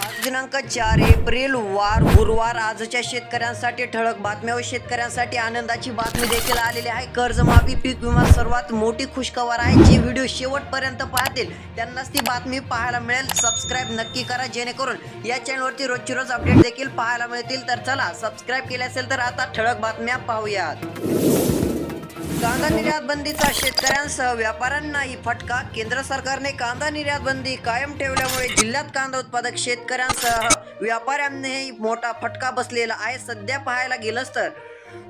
आज दिनांक चार एप्रिल वार गुरुवार आजच्या शेतकऱ्यांसाठी ठळक बातम्या व शेतकऱ्यांसाठी आनंदाची बातमी देखील आलेली आहे. कर्जमाफी पीक विमा सर्वात मोठी खुशखबर आहे. जे व्हिडिओ शेवटपर्यंत पाहतील त्यांनाच ती बातमी पाहायला मिळेल. सबस्क्राईब नक्की करा जेणेकरून या चॅनलवरती रोजची रोज अपडेट देखील पाहायला मिळतील. तर चला सबस्क्राईब केले असेल तर आता ठळक बातम्या पाहूयात. कांदा निर्यात बंदीचा शेतकऱ्यांसह व्यापाऱ्यांनाही फटका. केंद्र सरकारने कांदा निर्यात बंदी कायम ठेवल्यामुळे जिल्ह्यात कांदा उत्पादक शेतकऱ्यांसह व्यापाऱ्यांनाही मोठा फटका बसलेला आहे. सध्या पाहायला गेलंच तर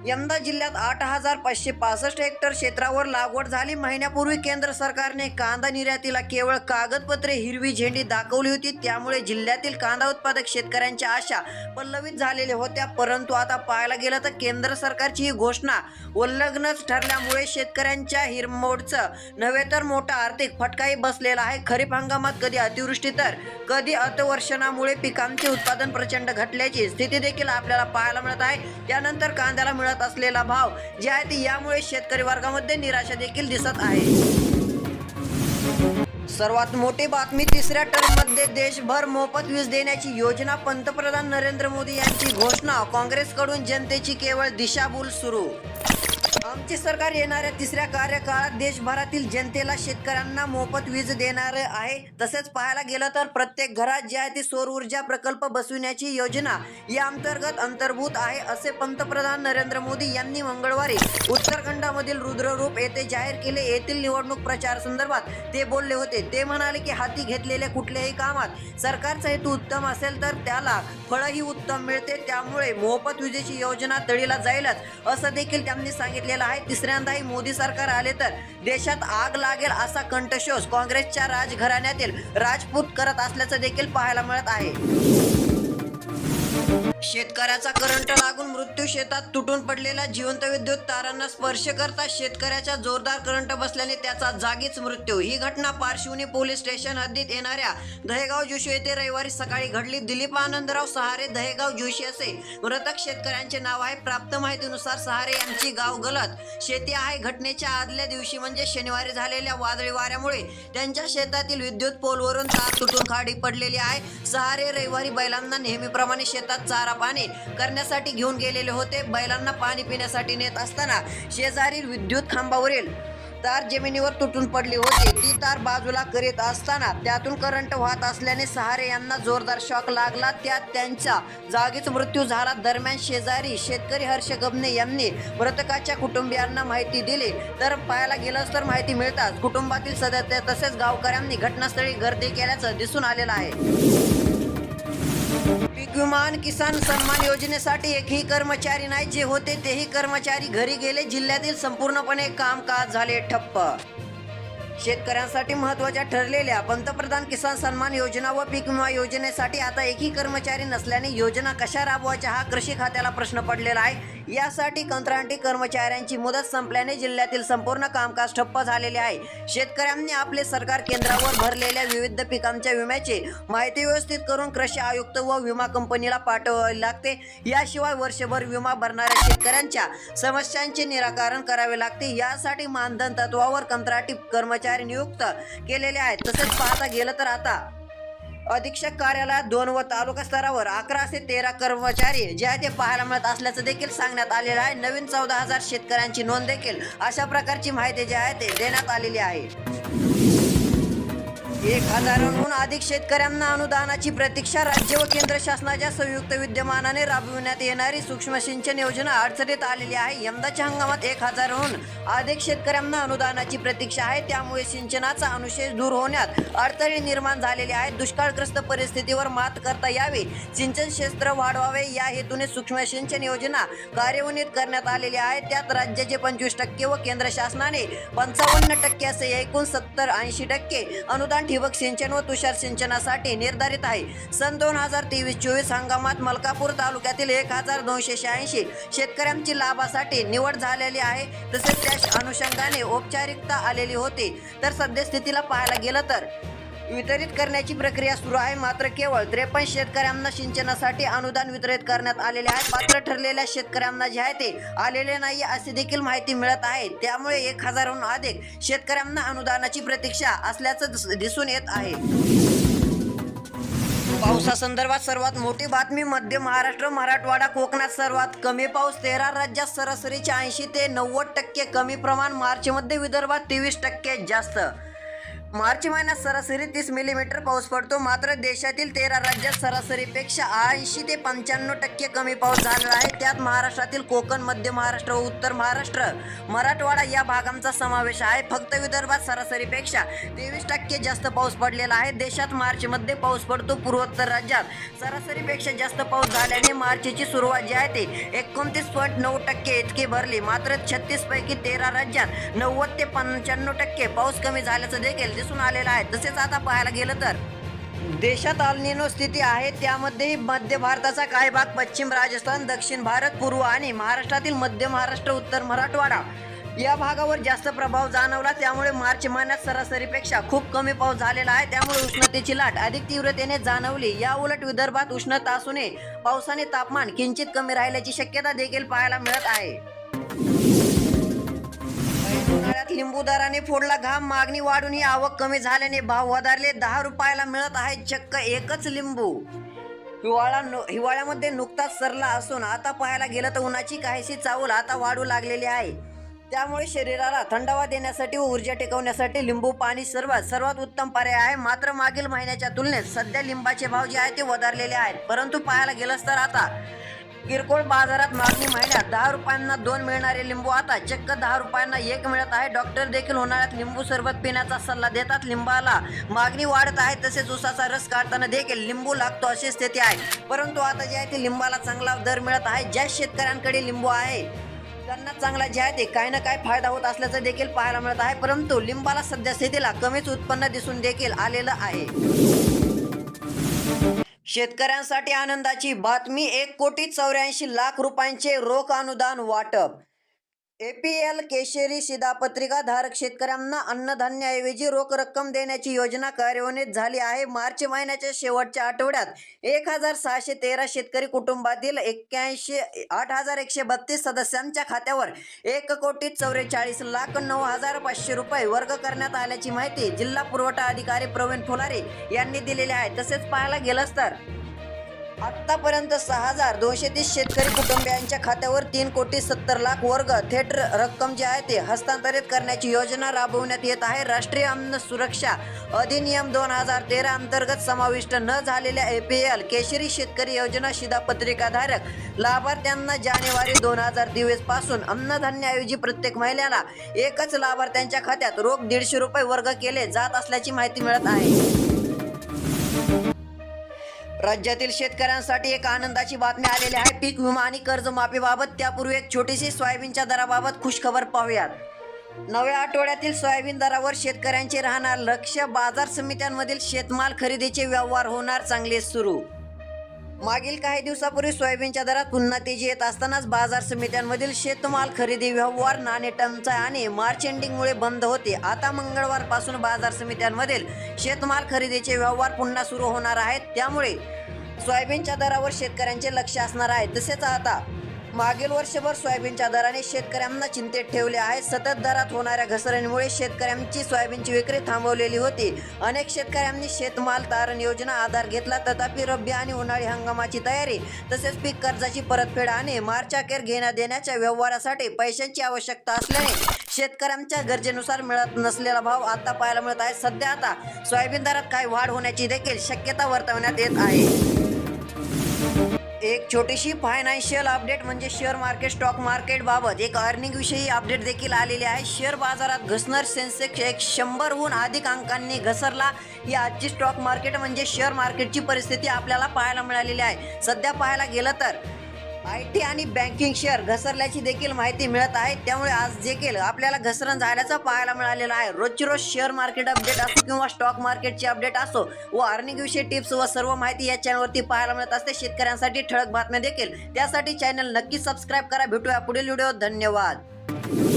यंदा जिल्ह्यात आठ हजार पाचशे पासष्ट हेक्टर क्षेत्रावर लागवड झाली. महिन्यापूर्वी केंद्र सरकारने कांदा निर्यातीला केवळ कागदपत्रे हिरवी झेंडी दाखवली होती. त्यामुळे जिल्ह्यातील कांदा उत्पादक शेतकऱ्यांच्या आशा पल्लवित झालेल्या होत्या. परंतु आता पाहायला गेलं तर केंद्र सरकारची ही घोषणा उल्लंघनच ठरल्यामुळे शेतकऱ्यांच्या हिरमोडचं नव्हे तर मोठा आर्थिक फटकाही बसलेला आहे. खरीप हंगामात कधी अतिवृष्टी तर कधी अतिवर्षणामुळे पिकांचे उत्पादन प्रचंड घटल्याची स्थिती देखील आपल्याला पाहायला मिळत आहे. त्यानंतर कांद्याला मिळत असलेला भाव जे आहे ते यामुळे शेतकरी वर्गामध्ये निराशा देखील दिसत आहे. सर्वात मोठी बातमी तिसऱ्या टर्ममध्ये देशभर मोफत वीज देण्याची योजना पंतप्रधान नरेंद्र मोदी यांची घोषणा. काँग्रेसकडून जनतेची केवळ दिशाभूल सुरू. आमचे सरकार येणाऱ्या तिसऱ्या कार्यकाळात देशभरातील जनतेला शेतकऱ्यांना मोफत वीज देणार आहे. तसेच पाहायला गेलं तर प्रत्येक घरात जे आहे ते सौर ऊर्जा प्रकल्प बसविण्याची योजना या अंतर्गत अंतर्भूत आहे असे पंतप्रधान नरेंद्र मोदी यांनी मंगळवारी उत्तराखंडामधील रुद्ररूप येथे जाहीर केले. येथील निवडणूक प्रचार संदर्भात ते बोलले होते. ते म्हणाले की हाती घेतलेल्या कुठल्याही कामात सरकारचा हेतू उत्तम असेल तर त्याला फळही उत्तम मिळते त्यामुळे मोफत विजेची योजना तळीला जाईलच असं देखील त्यांनी सांगितलं. सांगितलेलं आहे. तिसऱ्यांदाही मोदी सरकार आले तर देशात आग लागेल असा कंठशोष काँग्रेसच्या राजघराण्यातील राजपूत करत असल्याचं देखील पाहायला मिळत आहे. शेतकऱ्याचा करंट लागून मृत्यू शेतात तुटून पडलेला जिवंत विद्युत तारांना स्पर्श करता शेतकऱ्याच्या जोरदार करंट बसल्याने त्याचा जागीच मृत्यू. ही घटना पार्श्वनी पोलीस स्टेशन हद्दीत येणाऱ्या दहेगाव जोशी येथे रविवारी सकाळी घडली. दिलीप आनंदराव सहारे दहेगाव जोशी असे मृतक शेतकऱ्यांचे नाव आहे. प्राप्त माहितीनुसार सहारे यांची गाव गलत. शेती आहे. घटनेच्या आदल्या दिवशी म्हणजे शनिवारी झालेल्या वादळी वाऱ्यामुळे त्यांच्या शेतातील विद्युत पोलवरून तार तुटून खाडी पडलेली आहे. सहारे रविवारी बैलांना नेहमीप्रमाणे शेतात चारा पाणी करण्यासाठी घेऊन गेलेले होते. बैलांना पाणी पिण्यासाठी नेत असताना शेजारील विद्युत खांबावरील तार जमिनीवर तुटून पडली होती. ती तार बाजूला करीत असताना त्यातून करंट वाहत असल्याने सहारे यांना जोरदार शॉक लागला. त्यात त्यांचा जागीच मृत्यू झाला. दरम्यान शेजारी शेतकरी हर्ष गबने यांनी मृतकाच्या कुटुंबियांना माहिती दिली. तर पाहायला गेलंच तर माहिती मिळताच कुटुंबातील सदस्य तसेच गावकऱ्यांनी घटनास्थळी गर्दी केल्याचं दिसून आलेलं आहे. पीक किसान सन्मान योजनेसाठी एकही कर्मचारी नाही. जे होते तेही कर्मचारी घरी गेले. जिल्ह्यातील संपूर्णपणे कामकाज झाले ठप्प. शेतकऱ्यांसाठी महत्त्वाच्या ठरलेल्या पंतप्रधान किसान सन्मान योजना व पीक विमा योजनेसाठी आता एकही कर्मचारी नसल्याने योजना कशा राबवायच्या हा कृषी खात्याला प्रश्न पडलेला आहे. यासाठी कंत्राटी कर्मचाऱ्यांची मुदत संपल्याने जिल्ह्यातील संपूर्ण कामकाज ठप्प झालेले आहे. शेतकऱ्यांनी आपले सरकार केंद्रावर भरलेल्या विविध पिकांच्या विम्याची माहिती व्यवस्थित करून कृषी आयुक्त व विमा कंपनीला पाठवावी लागते. याशिवाय वर्षभर विमा भरणाऱ्या शेतकऱ्यांच्या समस्यांचे निराकरण करावे लागते. यासाठी मानधन तत्वावर कंत्राटी कर्मचारी नियुक्त केलेले आहेत. तसेच पाहता गेलं तर आता अधीक्षक कार्यालयात दोन व तालुका स्तरावर अकरा ते तेरा कर्मचारी जे आहे ते पाहायला मिळत असल्याचं देखील सांगण्यात आलेलं आहे. नवीन चौदा हजार शेतकऱ्यांची नोंद देखील अशा प्रकारची माहिती जी आहे ते देण्यात आलेली आहे. एक हजारांहून अधिक शेतकऱ्यांना अनुदानाची प्रतीक्षा राज्य व केंद्र शासनाच्या संयुक्त विद्यमानाने राबविण्यात येणारी सूक्ष्म सिंचन योजना अडचणीत आलेली आहे. यंदाच्या हंगामात एक हजारहून अधिक शेतकऱ्यांना अनुदानाची प्रतीक्षा आहे. त्यामुळे सिंचनाचा अनुशेष दूर होण्यात अडथळे निर्माण झालेले आहेत. दुष्काळग्रस्त परिस्थितीवर मात करता यावी. सिंचन क्षेत्र वाढवावे. या हेतूने सूक्ष्म सिंचन योजना कार्यान्वित करण्यात आलेली आहे. त्यात राज्याचे पंचवीस टक्के व केंद्र शासनाने पंचावन्न टक्के असे एकूण सत्तर ऐंशी टक्के अनुदान ठिबक सिंचन व तुषार सिंचनासाठी निर्धारित आहे. सन दोन हजार तेवीस चोवीस हंगामात मलकापूर तालुक्यातील एक हजार दोनशे शहाऐंशी शेतकऱ्यांची लाभासाठी निवड झालेली आहे. तसेच त्या अनुषंगाने औपचारिकता आलेली होती. तर सद्यस्थितीला पाहायला गेलं तर वितरित करण्याची प्रक्रिया सुरू आहे. मात्र केवळ त्रेपन्न शेतकऱ्यांना सिंचनासाठी अनुदान वितरित करण्यात आलेले आहे. पात्र ठरलेल्या शेतकऱ्यांना जे आहे ते आलेले नाही अशी देखील माहिती मिळत आहे. त्यामुळे एक हजारहून अधिक शेतकऱ्यांना अनुदानाची प्रतीक्षा असल्याचं दिस- दिसून येत आहे. पावसासंदर्भात सर्वात मोठी बातमी मध्य महाराष्ट्र मराठवाडा कोकणात सर्वात कमी पाऊस तेरा राज्यात सरासरीच्या ऐंशी ते नव्वद टक्के कमी प्रमाण मार्चमध्ये विदर्भात तेवीस टक्के जास्त. मार्च महिन्यात सरासरी तीस मिलीमीटर पाऊस पडतो. मात्र देशातील तेरा राज्यात सरासरीपेक्षा ऐंशी ते पंच्याण्णव टक्के कमी पाऊस झालेला आहे. त्यात महाराष्ट्रातील कोकण मध्य महाराष्ट्र व उत्तर महाराष्ट्र मराठवाडा या भागांचा समावेश आहे. फक्त विदर्भात सरासरीपेक्षा तेवीस टक्के जास्त पाऊस पडलेला आहे. देशात मार्चमध्ये पाऊस पडतो. पूर्वोत्तर राज्यात सरासरीपेक्षा जास्त पाऊस झाल्याने मार्चची सुरुवात जी आहे ते एकोणतीस पॉईंट नऊ टक्के इतकी भरली. मात्र छत्तीसपैकी तेरा राज्यात नव्वद ते पंच्याण्णव टक्के पाऊस कमी झाल्याचं देखील दिसून आलेला आहे. तसेच आता पाहायला गेलं तर देशात अल्निनो स्थिती आहे. त्यामध्येही मध्य भारताचा काही भाग पश्चिम राजस्थान दक्षिण भारत पूर्व आणि महाराष्ट्रातील मध्य महाराष्ट्र उत्तर मराठवाडा या भागावर जास्त प्रभाव जाणवला. त्यामुळे मार्च महिन्यात सरासरीपेक्षा खूप कमी पाऊस झालेला आहे. त्यामुळे उष्णतेची लाट अधिक तीव्रतेने जाणवली. या उलट विदर्भात उष्णता असूनही पावसाने तापमान किंचित कमी राहिल्याची शक्यता देखील पाहायला मिळत आहे. बाजारात लिंबू दराने फोडला घाम. मागणी वाढून ही आवक कमी झाल्याने भाव वधारले. दहा रुपयाला मिळत आहे चक्क एकच लिंबू. हिवाळा हिवाळ्यामध्ये नुकताच सरला असून आता पाहायला गेलं तर उन्हाची काहीशी चावल आता वाढू लागलेली आहे. त्यामुळे शरीराला थंडावा देण्यासाठी व ऊर्जा टिकवण्यासाठी लिंबू पाणी सर्वात सर्वात उत्तम पर्याय आहे. मात्र मागील महिन्याच्या तुलनेत सध्या लिंबाचे भाव जे आहे ते वधारलेले आहेत. परंतु पाहायला गेलंच तर आता किरकोळ बाजारात मागणी महिन्यात दहा रुपयांना दोन मिळणारे लिंबू. आता चक्क दहा रुपयांना एक मिळत आहे. डॉक्टर देखील उन्हाळ्यात लिंबू सरबत पिण्याचा सल्ला देतात. लिंबाला मागणी वाढत आहे. तसेच उसाचा रस काढताना देखील लिंबू लागतो अशी स्थिती आहे. परंतु आता जे आहे ते लिंबाला चांगला दर मिळत आहे. ज्या शेतकऱ्यांकडे लिंबू आहे त्यांना चांगला जे आहे ते काही ना काही फायदा होत असल्याचं देखील पाहायला मिळत आहे. परंतु लिंबाला सध्या स्थितीला कमीच उत्पन्न दिसून देखील आलेलं आहे. शेतकऱ्यांसाठी आनंदाची बातमी एक कोटी चौऱ्याऐंशी लाख रुपयांचे रोख अनुदान वाटप एपीएल केशरी शिधापत्रिका धारक शेतकऱ्यांना अन्नधान्याऐवजी रोख रक्कम देण्याची योजना कार्यान्वित झाली आहे. मार्च महिन्याच्या शेवटच्या आठवड्यात एक हजार सहाशे तेरा शेतकरी कुटुंबातील एक्क्याऐंशी आठ हजार एकशे बत्तीस सदस्यांच्या खात्यावर एक कोटी चौवेचाळीस लाख नऊ हजार पाचशे रुपये वर्ग करण्यात आल्याची माहिती जिल्हा पुरवठा अधिकारी प्रवीण फुलारे यांनी दिलेली आहे. तसेच पाहायला गेलंच तर आतापर्यंत सहा हजार दोनशे तीस शेतकरी कुटुंबियांच्या खात्यावर तीन कोटी सत्तर लाख वर्ग थेट रक्कम जी आहे ते हस्तांतरित करण्याची योजना राबवण्यात येत आहे. राष्ट्रीय अन्न सुरक्षा अधिनियम दोन हजार तेरा अंतर्गत समाविष्ट न झालेल्या एपीएल केशरी शेतकरी योजना शिधापत्रिकाधारक लाभार्थ्यांना जानेवारी दोन हजार तेवीसपासून अन्नधान्याऐवजी प्रत्येक महिन्याला एकच लाभार्थ्यांच्या खात्यात रोख दीडशे रुपये वर्ग केले जात असल्याची माहिती मिळत आहे. राज्यातील शेतकऱ्यांसाठी एक आनंदाची बातमी आलेली आहे. पीक विमा आणि कर्जमाफीबाबत त्यापूर्वी एक छोटीशी सोयाबीनच्या दराबाबत खुशखबर पाहूयात. नव्या आठवड्यातील सोयाबीन दरावर शेतकऱ्यांचे राहणार लक्ष बाजार समित्यांमधील शेतमाल खरेदीचे व्यवहार होणार चांगले सुरू. मागील काही दिवसापूर्वी सोयाबीनच्या दरात पुन्हा तेजी येत असतानाच बाजार समित्यांमधील शेतमाल खरेदी व्यवहार नाणे टंचाई आणि मार्च एंडिंगमुळे बंद होते. आता मंगळवारपासून बाजार समित्यांमधील शेतमाल खरेदीचे व्यवहार पुन्हा सुरू होणार आहेत. त्यामुळे सोयाबीनच्या दरावर शेतकऱ्यांचे लक्ष असणार आहे. तसेच आता मागील वर्षभर सोयाबीनच्या दराने शेतकऱ्यांना चिंतेत ठेवले आहे. सतत दरात होणाऱ्या घसरणीमुळे शेतकऱ्यांची सोयाबीनची विक्री थांबवलेली होती. अनेक शेतकऱ्यांनी शेतमाल तारण योजना आधार घेतला. तथापि रब्बी आणि उन्हाळी हंगामाची तयारी तसेच पीक कर्जाची परतफेड आणि मार्च अखेर घेण्या देण्याच्या व्यवहारासाठी पैशांची आवश्यकता असल्याने शेतकऱ्यांच्या गरजेनुसार मिळत नसलेला भाव आता पाहायला मिळत आहे. सध्या आता सोयाबीन दरात काही वाढ होण्याची देखील शक्यता वर्तवण्यात येत आहे. एक छोटीशी फायनान्शियल अपडेट म्हणजे शेअर मार्केट स्टॉक मार्केट बाबत एक अर्निंग विषयी अपडेट देखील आलेली आहे. शेअर बाजारात घसणार सेन्सेक्स एक शंभरहून अधिक अंकांनी घसरला. ही आजची स्टॉक मार्केट म्हणजे शेअर मार्केटची परिस्थिती आपल्याला पाहायला मिळालेली आहे. सध्या पाहायला गेलं तर आय टी आणि बँकिंग शेअर घसरल्याची देखील माहिती मिळत आहे. त्यामुळे आज देखील आपल्याला घसरण झाल्याचं पाहायला मिळालेलं आहे. रोजची रोज शेअर मार्केट अपडेट असो किंवा स्टॉक मार्केटची अपडेट असो व अर्निंग विषयी टिप्स व सर्व माहिती या चॅनलवरती पाहायला मिळत असते. शेतकऱ्यांसाठी ठळक बातम्या देखील. त्यासाठी चॅनल नक्की सबस्क्राईब करा. भेटूया पुढील व्हिडिओ धन्यवाद.